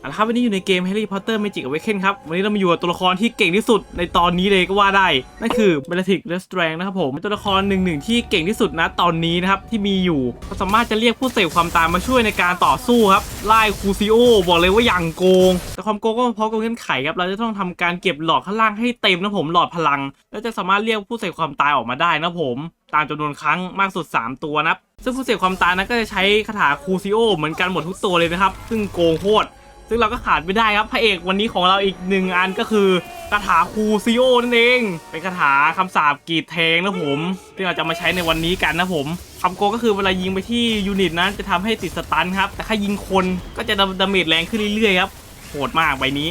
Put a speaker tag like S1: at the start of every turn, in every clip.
S1: เอาละครับวันนี้อยู่ในเกม Harry Potter Magic Awakening ครับ วันนี้เรามาอยู่กับตัวละครที่เก่งที่สุดในตอนนี้เลยก็ว่าได้ นั่นคือ Bellatrix Lestrange นะครับผมเป็นตัวละครหนึ่งหนึ่งที่เก่งที่สุดนะตอนนี้นะครับ ที่มีอยู่เขาสามารถจะเรียกผู้เสพความตายมาช่วยในการต่อสู้ครับไล่คูซิโอบอกเลยว่าอย่างโกง แต่ความโกงก็มาพร้อมกับเงื่อนไขครับเราจะต้องทำการเก็บหลอดข้างล่างให้เต็มนะผมหลอดพลัง แล้วจะสามารถเรียกผู้เสพความตายออกมาได้นะผมตามจำนวนครั้งมากสุด 3 ตัวนะซึ่งผู้เสพความตายนั้นก็จะใช้คาถาคูซิโอเหมือนกันหมดทุกตัวเลยนะครับ ซึ่งโกงโคตร ซึ่งเราก็ขาดไม่ได้ครับพระเอกวันนี้ของเราอีกหนึ่งอันก็คือคาถาคูซิโอนั่นเอง เป็นคาถาคำสาปกรีดแทงนะผมที่เราจะมาใช้ในวันนี้กันนะผมคำโกก็คือเวลายิงไปที่ยูนิตนั้นจะทำให้ติดสตันครับ แต่ถ้ายิงคนก็จะดาเมจแรงขึ้นเรื่อยๆครับโหดมากใบนี้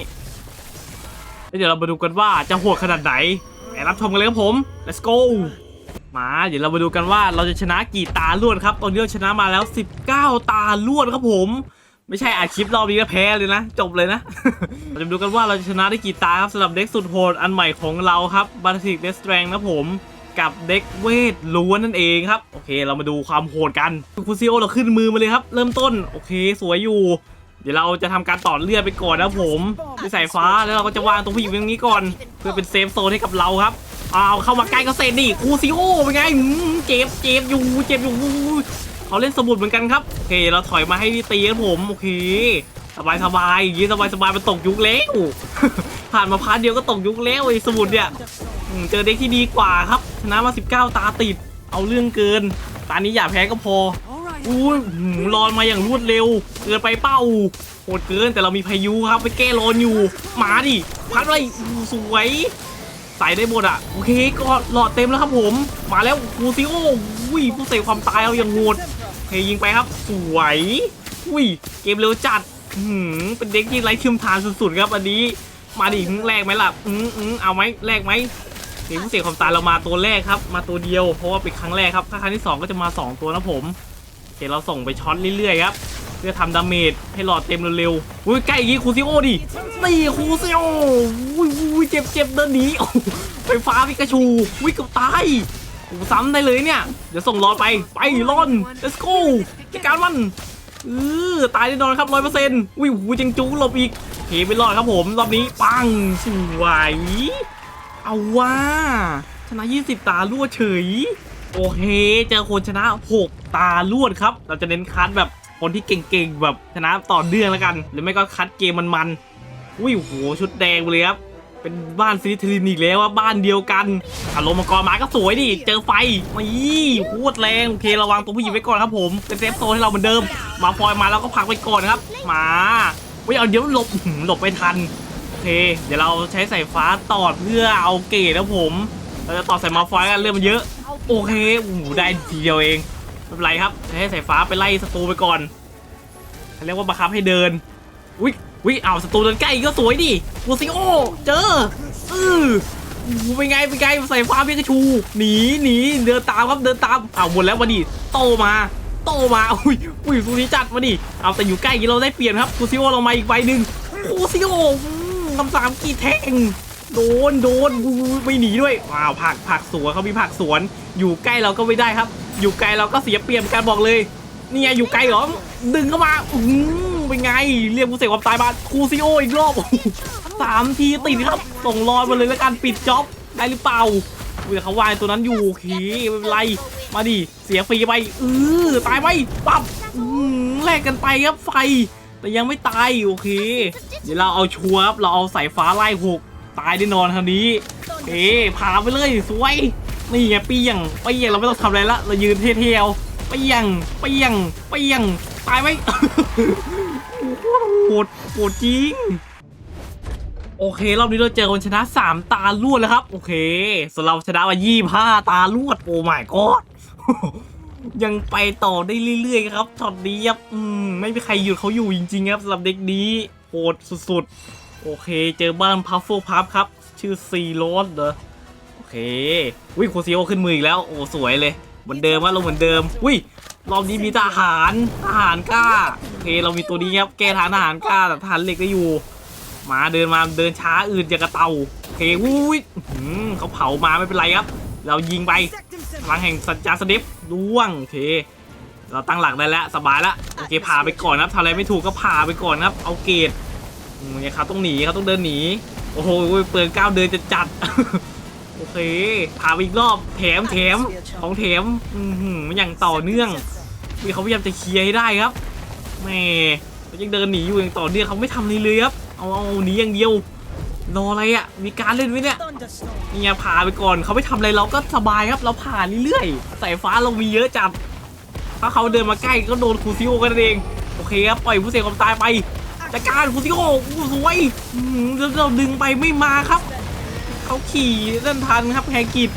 S1: แล้วเดี๋ยวเรามาดูกันว่าจะโหดขนาดไหนไปรับชมกันเลยครับผม let's go มาเดี๋ยวเรามาดูกันว่าเราจะชนะกี่ตาล้วดครับ ตอนนี้เราชนะมาแล้ว 19 ตาล้วดครับผม ไม่ใช่อาคลิปรอบนี้ก็แพ้เลยนะ จบเลยนะ เราจะดูกันว่าเราจะชนะได้กี่ตาครับสำหรับเด็กสุดโหดอันใหม่ของเราครับบัตติกเดสแตรงนะผมกับเด็กเวทล้วนนั่นเองครับ โอเค เรามาดูความโหดกันคูซิโอเราขึ้นมือมาเลยครับ เริ่มต้น โอเค สวยอยู่ เดี๋ยวเราจะทำการต่อเลือดไปก่อนนะผมด้วยสายฟ้าแล้วเราก็จะวางตรงผู้หญิงตรงนี้ก่อน เพื่อเป็นเซฟโซนให้กับเราครับอ้าวเข้ามาใกล้ก็เสร็จดิคูซิโอเป็นไงอืมเจ็บเจ็บอยู่เจ็บอยู่ เขาเล่นสมุดเหมือนกันครับโอเค เราถอยมาให้ตีครับผมโอเคสบายสบายอย่างนี้สบายสบายมันตกยุคแล้วผ่านมาพาร์ทเดียวก็ตกยุคแล้วไอ้สมุดเนี่ยอืมเจอเด็กที่ดีกว่าครับชนะมา 19 ตาติด เอาเรื่องเกิน ตานี้อย่าแพ้ก็พออุ้ยหืมรอนมาอย่างรวดเร็ว เกินไปเป้าโหดเกินแต่เรามีพายุครับไปแก้รอนอยู่ มาดิพัดเลยอู้สวย ใส่ได้หมดอะโอเคก็หลอดเต็มแล้วครับผม มาแล้วคูซิโออุ้ยผู้เสพความตายเอาอย่างโหดเคยิงไปครับ สวยอุ้ยเกมเร็วจัดหือเป็นเด็กที่ไร้เทีมทานสุดๆครับอันนี้ มาดิแรกไหมล่ะอืมอืมเอาไหมแรกไหมเกมผู้เสพความตายเรามาตัวแรกครับ มาตัวเดียวเพราะว่าเป็นครั้งแรกครับถ้าครั้งที่สองก็จะมาสองตัวนะผมโอเคเราส่งไปช็อตเรื่อยๆครับ เพื่อทำดาเมจให้หลอดเต็มเร็วๆอุ้ยใกล้อย่างงี้คูซิโอดินี่คูซิโออุ้ยอุ้ยเจ็บเจ็บเดินหนีโอ้โหไฟฟ้าพิกาชูวิ่งกับตายโอ้ซ้ำได้เลยเนี่ยเดี๋ยวส่งหลอดไปไปรอน let's go จัดการมันเออตายแน่นอนครับร้อยเปอร์เซ็นต์อุ้ยหูจังจูหลบอีกเฮไม่รอดครับผมรอบนี้ปังสวยเอาว่าชนะ 20 ตาลวดเฉย โอเค เจอคนชนะ 6 ตาลวดครับ เราจะเน้นคัดแบบ คนที่เก่งๆแบบชนะต่อเนื่องแล้วกัน หรือไม่ก็คัดเกมมันๆอุ้ยโหชุดแดงเลยครับเป็นบ้านซิลิทรินอีกแล้วว่าบ้านเดียวกันอารมณ์มังกรมาก็สวยดิเจอไฟมายี่โคตรแรงโอเคระวังตัวผู้หญิงไว้ก่อนครับผมเป็นเซฟโซนให้เราเหมือนเดิม มาฟอยมาแล้วก็ผลักไปก่อนครับ มาเว้ยเอาเดี๋ยวหลบหลบไม่ทันโอเค เดี๋ยวเราใช้สายฟ้าตอดเพื่อเอาเกรดนะผมเราจะต่อสายมาฟอยกันเรื่องมันเยอะ โอเคโอ้โหได้ทีเดียวเอง ไม่เป็นไรครับใช้สายฟ้าไปไล่ศัตรูไปก่อนเขาเรียกว่าบังคับให้เดินวิวิอ้าวศัตรูเดินใกล้ก็สวยดิโูซิโอเจออืออเป็นไงเป็นไงใส่ฟ้าพิกาชูหนีหนีเดินตามครับเดินตามอ้าวหมดแล้วมาดิโตมาโตมาอุ้ยอุ้ยซูนี้จัดมาดิเอาแต่อยู่ใกล้อย่างนี้เราได้เปลี่ยนครับคูซิโอลงมาอีกใบหนึ่งคูซิโอคำสามกี่แทงโดนโดนไม่หนีด้วยว้าวผักผักสวนเขามีผักสวน อยู่ใกล้เราก็ไม่ได้ครับ อยู่ไกลเราก็เสียเปรียบการบอกเลยนี่ไงอยู่ไกลเหรอ ดึงเข้ามาอืมเป็นไง เรียกผู้เสกความตายมาคูซิโออีกรอบสามทีติดครับ ส่งรอยมาเลยแล้วกันปิดจ็อบได้หรือเปล่าอุ้ยเขาวายตัวนั้นอยู่โอเคไม่เป็นไร มาดิ เสียฟรีไปเออตายไปปั๊บอืมแลกกันไปครับไฟ แต่ยังไม่ตายโอเค เดี๋ยวเราเอาชัวร์เราเอาสายฟ้าไล่หกตายแน่นอนคราวนี้โอเคพาไปเลยสวย นี่ไงเปียงเปียงเราไม่ต้องทำอะไรละเรายืนเท่ๆเปียงเปียงเปียงตายไหมโหดโหดจริงโอเค รอบนี้เราเจอคนชนะ 3 ตาลวดแล้วครับ โอเคส่วนเราชนะมา25ตาลวดโอ้ my god ยังไปต่อได้เรื่อยๆครับช็อตนี้ครับอืมไม่มีใครหยุดเขาอยู่จริงๆครับสำหรับเด็กนี้โหดสุดๆ โอเค เจอบ้านพัฟเฟิลพัฟครับ ชื่อซีโรสเหรอ เควิโคซิโอขึ้นมืออีกแล้วโอ้สวยเลยเหมือนเดิมว่าลงเหมือนเดิมวิรอบนี้มีทหารทหารกล้าโอเคเรามีตัวนี้ครับแก้ทางทหารกล้าแต่ทหารเหล็กก็อยู่มาเดินมาเดินช้าอื่นอย่างกระเตาโอเคอุ้ยเขาเผามาไม่เป็นไรครับ เรายิงไปพลังแห่งสัญจรสเนปล่วงโอเคเราตั้งหลักได้แล้วสบายแล้วโอเคพาไปก่อนครับทำอะไรไม่ถูกก็พาไปก่อนครับ เอาเกรดอืมเนี่ยเขาต้องหนีเขาต้องเดินหนีโอ้โหเปิดก้าวเดินจะจัด โอเคพาไปอีกรอบแถมแถมของแถมอือหืออย่างต่อเนื่องนี่เขาพยายามจะเคลียร์ให้ได้ครับแม่เขายังเดินหนีอยู่อย่างต่อเนื่องเขาไม่ทำอะไรเลยครับเอาเอาหนีอย่างเดียวรออะไรอะมีการเล่นไหมเนี่ยนี่ไงผ่าไปก่อนเขาไม่ทำอะไรเราก็สบายครับ เราผ่านเรื่อยๆสายฟ้าเรามีเยอะจัดถ้าเขาเดินมาใกล้ก็โดนคูซิโอกันเองโอเคครับปล่อยผู้เสียความตายไปจัดการคูซิโออู้สวยเราดึงไปไม่มาครับ เขาขี่เล่นทันครับแฮกิด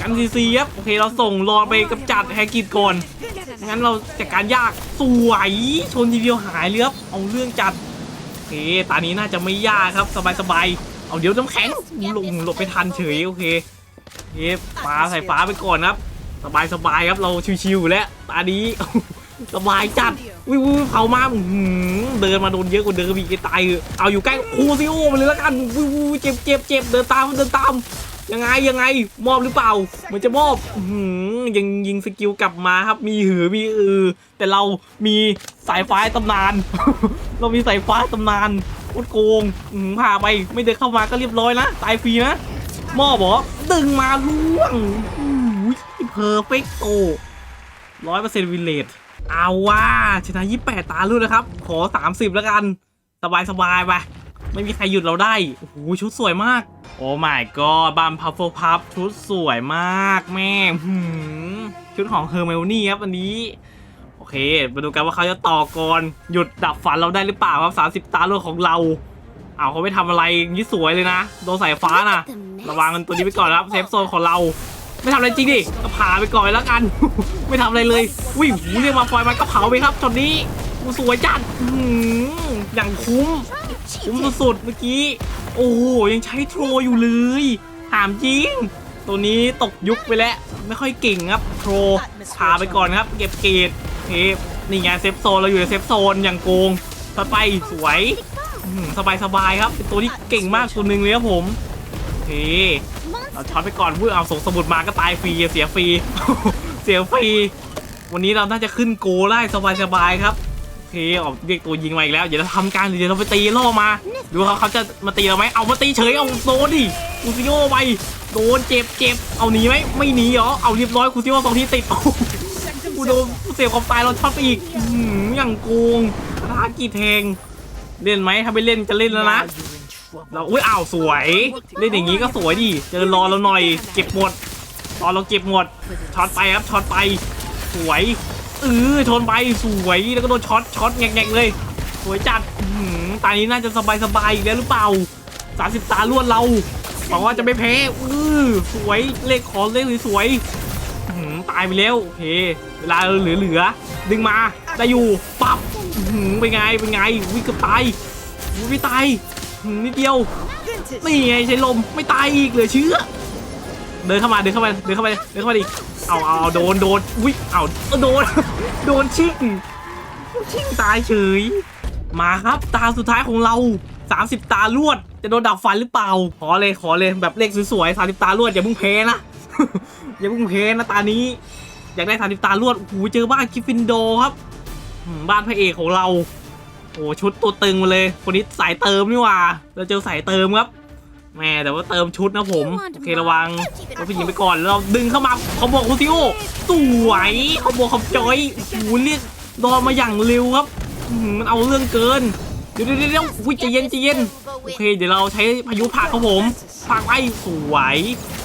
S1: กันซีซีครับโอเคเราส่งรอไปกับจัดแฮกิดก่อนงั้นเราจัดการยากสวยชนทีเดียวหายเลยครับเอาเรื่องจัดโอเคตอนนี้น่าจะไม่ยากครับสบายๆเอาเดี๋ยวน้ำแข็งหลบหลบไปทันเฉยโอเคโอเคปลาใส่ฟ้าไปก่อนครับ สบายสบายๆครับเราชิวๆอยู่แล้วตานี้ สบายจัดวิววิวเผามาเดินมาโดนเยอะกว่าเดิมอีกตายเหอเอาอยู่ใกล้คูซิโอมาเลยแล้วกันวิววิวเจ็บเจ็บเจ็บเดินตามเดินตาม ยังไงยังไงมอบหรือเปล่ามือนจะมอบหือยังยิงสกิลกลับมาครับมีหือมีอือ แต่เรามีสายฟ้าตำนาน เรามีสายฟ้าตำนานอุดโกงหือพาไปไม่เดินเข้ามาก็เรียบร้อยนะตายฟรีนะมอบบอกดึงมาล่วงเพอร์เฟกโตร้อยเปอร์เซ็นต์วิลเลจ เอาว่าชนะยี่แปดตาลุ้นนะครับ ขอ 30 แล้วกัน สบายสบายๆไปไม่มีใครหยุดเราได้ โอ้โห ชุดสวยมาก โอ้ my god บัมพัฟเฟิลพับชุดสวยมากแม่หืมชุดของเฮอร์เมลนี่ครับอันนี้ โอเค มาดูกันว่าเขาจะต่อก่อนหยุดดับฝันเราได้หรือเปล่าครับ 30 ตาโลกของเราเอาเขาไม่ทำอะไรนี่สวยเลยนะ โดนสายฟ้านะระวังกันตัวนี้ไปก่อนนะครับเซฟโซนของเรา ไม่ทำอะไรจริงดิก็ผ่าไปก่อนแล้วกัน ไม่ทำอะไรเลยวิ่งหูเรียกมาปล่อยมันก็เผาไปครับตอนนี้กูสวยจัดอย่างคุ้มคุ้มสุดๆเมื่อกี้ โอ้โหยังใช้โทรอยู่เลยถามจริง ตัวนี้ตกยุคไปแล้ว ไม่ค่อยเก่งครับโทรพาไปก่อนครับ เก็บเกรดโอเคนี่ไงเซฟโซนเราอยู่ในเซฟโซนอย่างโกงต่อไปสวยสบายสบายครับเป็นตัวที่เก่งมากตัวหนึ่งเลยครับผมโอเค เราช็อตไปก่อนเพื่อเอาส่งสมุดมาก็ตายฟรีเสียฟรีเสียฟรีวันนี้เราน่าจะขึ้นโกได้สบายๆครับโอเคออกเรียกตัวยิงมาอีกแล้วเดี๋ยวเราทำการเดี๋ยวเราไปตีล่อมา ดูเขาเขาจะมาตีเราไหมเอามาตีเฉยเอาโดนดิคูซิโอไปโดนเจ็บเจ็บเอาหนีไหมไม่หนีเหรอเอาเรียบร้อยคูซิโอสองทีติดโอ้โหกูโดนเสียความตายเราช็อตไปอีกอย่างโกงทากี่แทงเล่นไหมถ้าไม่เล่นจะเล่นแล้วนะ เราอุ้ยอ้าวสวยเล่นอย่างนี้ก็สวยดิเจอรอเราหน่อย เก็บหมดรอเราเก็บหมดช็อตไปครับช็อตไป สวยเออชนไปสวยแล้วก็โดนช็อตช็อตแงกๆเลย สวยจัดหือตานี้น่าจะสบายสบายๆอีกแล้วหรือเปล่า30ตาล้วดเราหวังว่าจะไม่แพ้อือสวยเลขขอเลขสวยหือตายไปแล้วโอเค เวลาเหลือเหลือๆดึงมาได้อยู่ปับหือเป็นไงเป็นไงวิ่งเกือบตายอุ๊ยไม่ตายอื้อหือ นิดเดียว นี่ไงใช้ลมไม่ตายอีกเหลือเชื่อ เดินเข้ามาเดินเข้ามาเดินเข้ามาเดินเข้ามาดิ เอาเอาโดนโดน อุ้ยเอาเอาโดน โดนชิงชิงตายเฉย มาครับตาสุดท้ายของเรา 30 ตาลวด จะโดนดับฟันหรือเปล่า ขอเลยขอเลยแบบเลขสวยๆ30 ตาลวดอย่าเพิ่งเพนะ อย่าเพิ่งเพนะตานี้ อยากได้30ตาลวดโอ้โหเจอบ้านกิฟฟินโดครับ บ้านพระเอกของเรา โอ้ชุดตัวตึงมาเลย คนนี้สายเติมนี่หว่าเราเจอสายเติมครับแม่แต่ว่าเติมชุดนะผมโอเคระวังเราผู้หญิงไปก่อนแล้วเราดึงเข้ามาเขาบอกคุณซิโอสวยเขาบอกเขาจอยโอ้โหเรียกดอนมาอย่างเร็วครับมันเอาเรื่องเกินเดี๋ยวเดี๋ยวเดี๋ยวอุ้ยใจเย็นใจเย็นโอเค เดี๋ยวเราใช้พายุผักครับผมผักไปสวย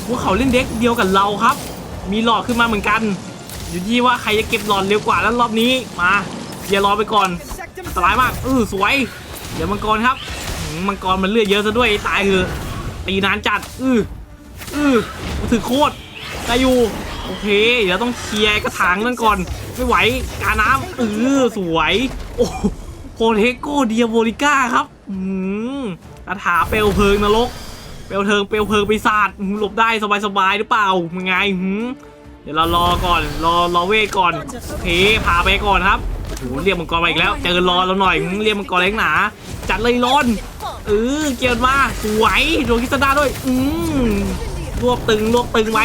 S1: พวกเขาเล่นเด็กเดียวกับเราครับ มีหลอดขึ้นมาเหมือนกัน อยู่ที่ว่าใครจะเก็บหลอดเร็วกว่าแล้วรอบนี้มาอย่ารอไปก่อน อันตรายมากเออสวย เดี๋ยวมังกรครับมังกรมันเลือดเยอะซะด้วยตายเถอะตีนานจัด อืออือถือโคตรได้อยู่โอเค เดี๋ยวต้องเคลียร์กระถางนั่นก่อน ไม่ไหวกาน้ำเออสวย โอ้โพเทโกเดียโบริก้าครับอืมคาถาเปลวเพลิงนรกเปลวเพิงเปลวเพลิงปีศาจหืมหลบได้สบายๆหรือเปล่ายังไงหืมเดี๋ยวเรารอก่อน รอรอเวทก่อนโอเคพาไปก่อนครับ โอ้โหเรียกมังกรมาอีกแล้ว เจอรอเราหน่อยเรียกมังกรแรงหนา จัดเลยร้อนเออเกียร์มาสวยโดนคิสดาด้วย อืมรวบตึงรวบตึงไป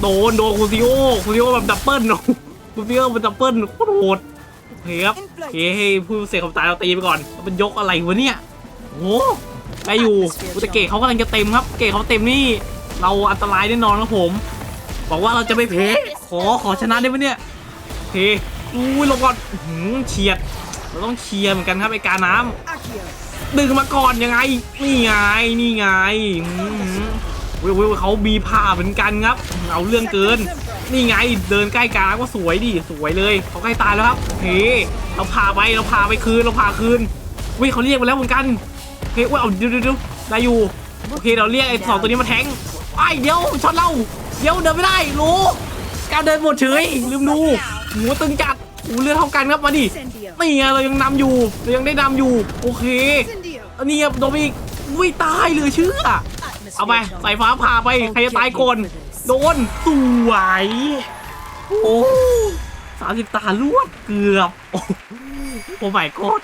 S1: โดนโดนคูซิโอคูซิโอแบบดับเบิลคูซิโอเป็นดับเบิลโคตรโหดโอเคครับเคให้ผู้เสียความตายเราตีไปก่อนมันยกอะไรวะเนี่ยโอ้ได้อยู่อุยแตเกตเขากำลังจะเต็มครับ เกตเขาเต็มนี่ เราอันตรายแน่นอนครับผม บอกว่าเราจะไม่แพ้ขอขอชนะได้ไหมเนี่ยโอเค อุ้ยลบก่อนหือเฉียด เราต้องเชียร์เหมือนกันครับไอ้กาน้ำดึงมาก่อนยังไง นี่ไง นี่ไงเว้ยเว้ยเขามีผ้าเหมือนกันครับ เอาเรื่องเกิน นี่ไง เดินใกล้กาก็สวยดิ สวยเลย เขาใกล้ตายแล้วครับโอเคเราพาไป เราพาไปคืน เราพาคืนเว้ยเขาเรียกมาแล้วเหมือนกันโอเคเว้ยเอาเดี๋ยวเดี๋ยวเดี๋ยวได้อยู่ โอเค เราเรียกไอ้สองตัวนี้มาแทงไอ้เดี๋ยวช็อตเรา เดี๋ยวเดินไม่ได้รู้การเดินหมดเฉยลืมดูหัวตึงจัด หูเลือดเท่ากันครับมาดินี่ไงเรายังนำอยู่เรายังได้นำอยู่โอเคอันนี้ครับโดนไปอีกอุ้ยตายเหลือเชื่อเอาไปสายฟ้าผ่าไปใครจะตายก่อนโดนสวยโอ้สามสิบตาลวดเกือบโอ้โอ้ my god